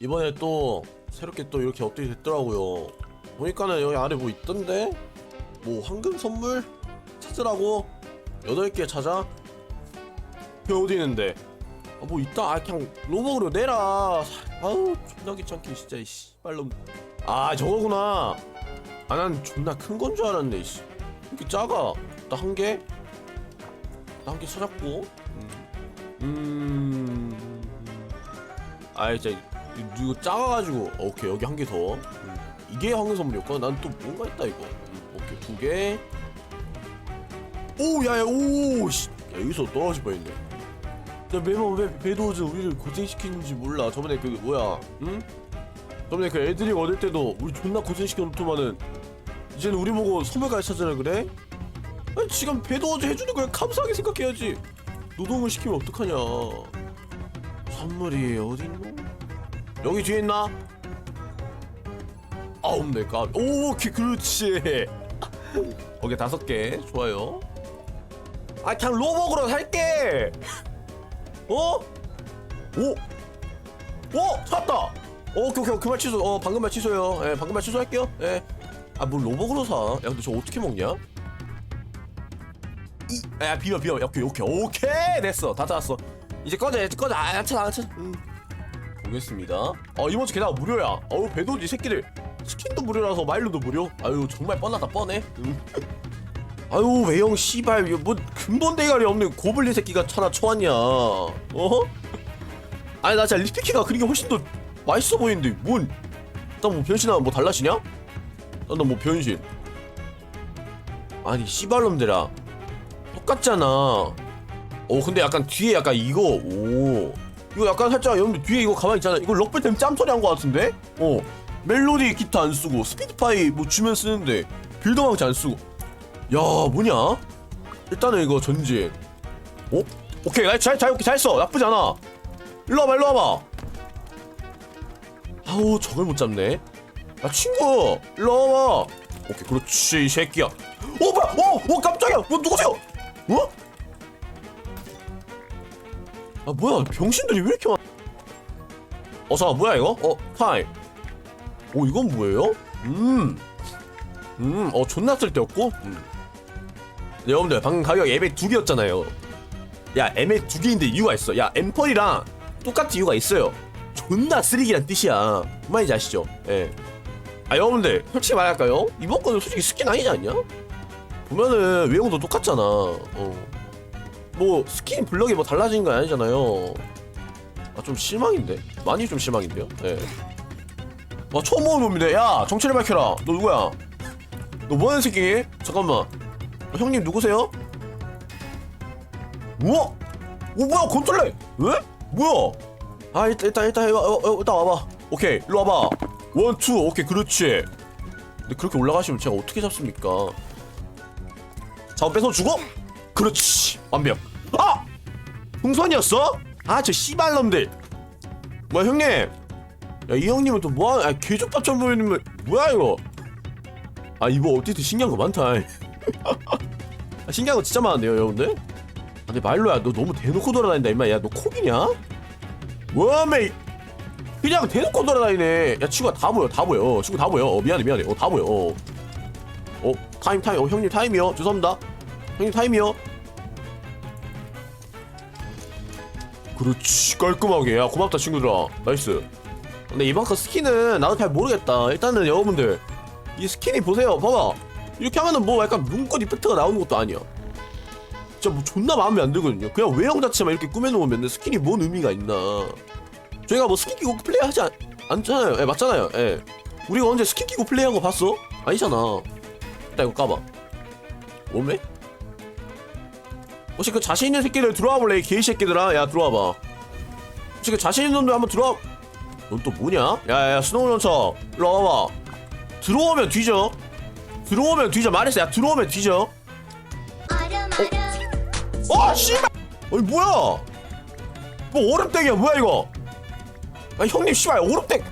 이번에 또 새롭게 또 이렇게 업데이트 됐더라고요. 보니까는 여기 안에 뭐 있던데? 뭐 황금 선물 찾으라고 8개 찾아? 그 어디 있는데? 아, 뭐 있다. 아 그냥 로벅으로 내라. 아우 존나 귀찮게 진짜 이씨 빨로. 아 저거구나. 아 난 존나 큰 건 줄 알았네 이씨. 이렇게 작아. 나 한 개. 나 한 개 찾았고. 음. 음. 아 진짜 이- 이거 작아가지고 어, 오케이 여기 한 개 더. 음. 이게 황금 선물이었구나. 난 또 뭔가 있다 이거. 음, 오케이 두 개. 오 야야 오 씨. 야 여기서 떨어질 뻔했네. 야 매번 왜 배도즈 우리를 고생시키는지 몰라. 저번에 그 뭐야? 응? 저번에 그 애들이 얻을 때도 우리 존나 고생시켜 놓더만은 이제는 우리 보고 선물까지 찾으라 그래? 아니 지금 배도즈 해주는 걸 감사하게 생각해야지. 노동을 시키면 어떡하냐. 선물이 어디 있노? 여기 뒤에 있나? 아 없네 까. 오 오케이 그렇지. 오케이 다섯 개 좋아요. 아 그냥 로벅으로 살게. 어? 오? 오? 찾았다! 오케이 오케이 그말 취소 어 방금 말 취소요 예 방금 말 취소할게요 예아뭘 로벅으로 사 야 근데 저 어떻게 먹냐? 이 야 비벼 비벼 오케이 오케이 오케이 됐어 다 찾았어 이제 꺼져 꺼져 아 찾아 안 찾아 음. 보겠습니다. 어 이번 주 게다가 무료야. 어우 배도지 새끼들. 스킨도 무료라서 마일로도 무료? 아유 정말 뻔하다 뻔해. 음. 아유 외형 씨발. 뭐 근본 대가리 없는 고블린 새끼가 차나 쳐왔냐. 어? 아니 나 진짜 립스틱가 그린 게 훨씬 더 맛있어 보이는데 뭔? 일단 뭐 변신하면 뭐 달라지냐? 나는 뭐 변신. 아니 씨발놈들아. 똑같잖아. 어 근데 약간 뒤에 약간 이거. 오 이거 약간 살짝 여러분들 뒤에 이거 가만히 있잖아. 이거 럭벨 때문에 짬소리 한 거 같은데? 어. 멜로디 기타 안 쓰고 스피드파이 뭐 주면 쓰는데 빌더 망치 안 쓰고. 야 뭐냐? 일단은 이거 전진 어? 오케이 잘잘 오케이 잘써. 나쁘지 않아. 일로 와봐 일로 와봐. 아우 저걸 못 잡네. 야 친구 일로 와봐. 오케이 그렇지 이 새끼야. 어 뭐야? 어, 어 깜짝이야. 뭐 누구세요? 어? 아 뭐야? 병신들이 왜 이렇게 많아 어 잠깐 뭐야 이거? 어 타임. 오 이건 뭐예요? 음 음 어 존나 쓸데없고? 음. 네, 여러분들 방금 가격 앱에 두 개였잖아요. 야 앱에 두 개인데 이유가 있어. 야 엠펄이랑 똑같이 이유가 있어요. 존나 쓰레기란 뜻이야. 그 말인지 아시죠? 예. 아 여러분들 솔직히 말할까요? 이번 거는 솔직히 스킨 아니지 않냐? 보면은 외형도 똑같잖아. 어. 뭐 스킨 블럭이 뭐 달라진 거 아니잖아요. 아 좀 실망인데? 많이 좀 실망인데요? 예. 와 처음 보는 놈인데 야 정체를 밝혀라. 너 누구야? 너 뭐하는 새끼? 잠깐만. 어, 형님 누구세요? 우와! 오 뭐야 건틀레 왜? 뭐야? 아 일단 일단 일단 어, 어, 일단 와봐. 오케이 일로 와봐. 원투. 오케이 그렇지. 근데 그렇게 올라가시면 제가 어떻게 잡습니까? 자원 뺏어 주고 그렇지. 완벽. 아! 풍선이었어? 아 저 씨발놈들. 뭐야 형님? 야 이 형님은 또 뭐하는 아 개족밥처럼 보이는 뭐야 이거? 아 이거 어쨌든 신기한 거 많다. 아, 신기한 거 진짜 많은데요 여러분들? 아, 근데 말로야 너 너무 대놓고 돌아다닌다 임마. 야너 코기냐? 뭐메! 그냥 대놓고 돌아다니네. 야 친구가 다 보여 다 보여. 친구 다 보여. 어 미안해 미안해. 어 다 보여. 어, 어 타임 타임. 어 형님 타임이요. 죄송합니다 형님 타임이요. 그렇지 깔끔하게. 야 고맙다 친구들아. 나이스. 근데 거 스킨은 나도 잘 모르겠다. 일단은 여러분들 이 스킨이 보세요. 봐봐. 이렇게 하면은 뭐 약간 눈꽃 이펙트가 나오는 것도 아니야. 진짜 뭐 존나 마음에 안 들거든요. 그냥 외형 자체만 이렇게 꾸며놓으면 스킨이 뭔 의미가 있나. 저희가 뭐 스킨 끼고 플레이 하지 않, 않잖아요. 예 맞잖아요. 예. 우리가 언제 스킨 끼고 플레이한 거 봤어? 아니잖아. 일단 이거 까봐. 오메? 혹시 그 자신 있는 새끼들 들어와 볼래? 이 개이 새끼들아. 야 들어와봐. 혹시 그 자신 있는 놈들 한번 들어와. 넌 또 뭐냐? 야야 스노우 런처. 일로 와봐. 들어오면 뒤져. 들어오면 뒤져. 말했어. 야 들어오면 뒤져. 어? 씨발! 어이 뭐야? 뭐 오름땡이야. 뭐야 이거? 아 형님 씨발 오름땡.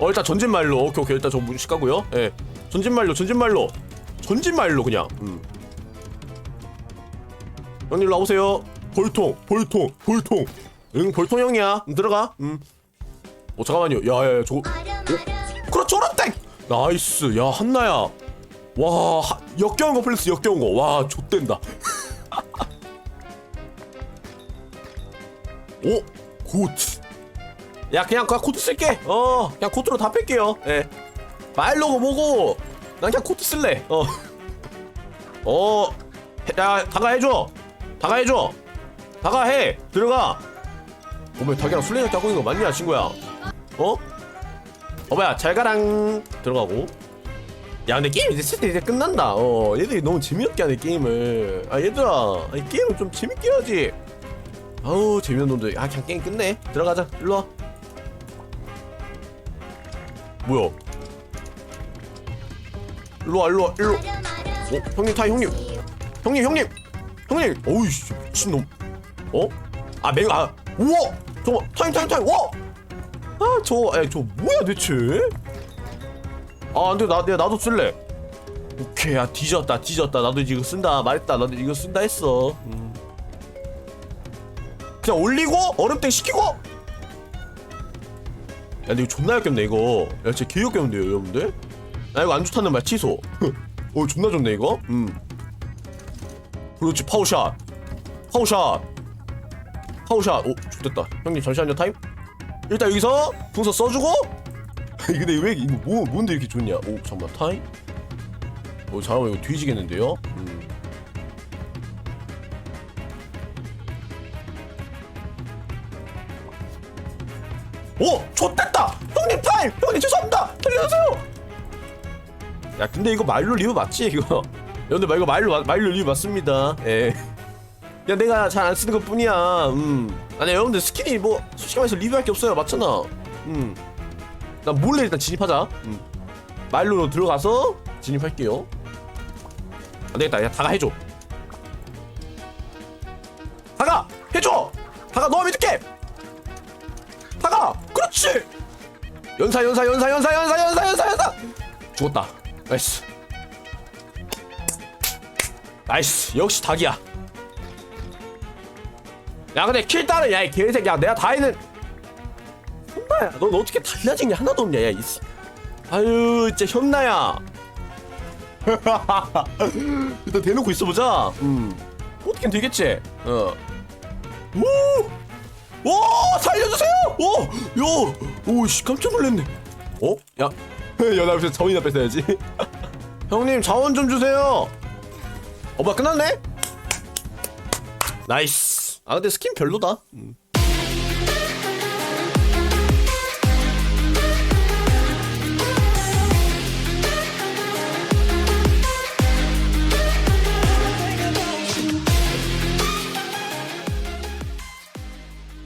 어 일단 전진말로. 오케이 오케이. 일단 저 무식 가고요. 예. 전진말로 전진말로. 전진말로 그냥. 음. 형님 일로 와보세요. 볼통 볼통 볼통. 응 볼통 형이야. 음, 들어가. 음. 어 잠깐만요. 야야야 저거. 오, 그렇죠 오른땡 나이스. 야 한나야. 와 하, 역겨운 거 플러스 역겨운 거와 좆된다. 오 코트 야 그냥 그냥 코트 쓸게. 어 그냥 코트로 다 뺄게요. 예. 말로고 뭐고. 난 그냥 코트 쓸래. 어어야 다가 해줘 다가 해줘. 다가 해. 들어가. 어머 닭이랑 술래잡기 하고 있는 거 맞냐 친구야? 어? 어머야 잘 가랑. 들어가고. 야 근데 게임 이제 슬슬 이제 끝난다. 어 얘들이 너무 재미없게 하네 게임을. 아 얘들아 아니, 게임을 좀 재밌게 해야지. 아우 재미없는 놈들. 아 그냥 게임 끝내. 들어가자. 일로와. 뭐야? 일로와 일로와 일로 어? 형님 타이 형님. 형님 형님 형님. 어이씨 미친놈. 어? 아 맹, 아 우와! 저거 타임 타임 타임 와! 아저저 뭐야 대체? 아 근데 나 내가 나도 쓸래. 오케이 야 뒤졌다 뒤졌다. 나도 이거 쓴다 말했다. 나도 이거 쓴다 했어. 음. 그냥 올리고 얼음땡 시키고! 야 근데 이거 존나 역겹네 이거. 야 진짜 개 역겹는데요 여러분들? 나 이거 안 좋다는 말 취소. 어 존나 좋네 이거? 음 그렇지 파워샷. 파워샷. 파워샷. 오 좋됐다. 형님 잠시만요 타임. 일단 여기서 풍선 써주고. 근데 왜 이거 뭐 뭔데 이렇게 좋냐? 오 잠깐만 타임. 오 잠깐만 이거 뒤지겠는데요? 음. 오 좋됐다! 형님 타임! 형님 죄송합니다! 살려주세요! 야 근데 이거 말로 리뷰 맞지 이거 여러분들 이거 말로 말로 리뷰 맞습니다. 예. 야 내가 잘 안 쓰는 것 뿐이야. 음. 아니 여러분들 스킨이 뭐 솔직히 말해서 리뷰할 게 없어요. 맞잖아. 음난 몰래 일단 진입하자. 음. 말로 들어가서 진입할게요. 안 되겠다. 야 다가 해줘. 다가! 해줘! 다가 너 믿을게! 다가! 그렇지! 연사 연사 연사 연사 연사 연사 연사 연사! 죽었다. 나이스 나이스. 역시 닭이야. 야 근데 킬 따는 야이 개새끼야. 내가 다 했는. 현나야 넌 어떻게 달라진 게 하나도 없냐 야이 씨. 아유 진짜 현나야. 일단 대놓고 있어보자. 음. 어떻게 되겠지? 어. 오! 오 살려주세요! 오! 야! 오씨 깜짝 놀랐네. 어? 야. 야, 나 옆에서 자원이나 뺏어야지. 형님 자원 좀 주세요 어 뭐야 끝났네? 나이스 아 근데 스킨 별로다 음.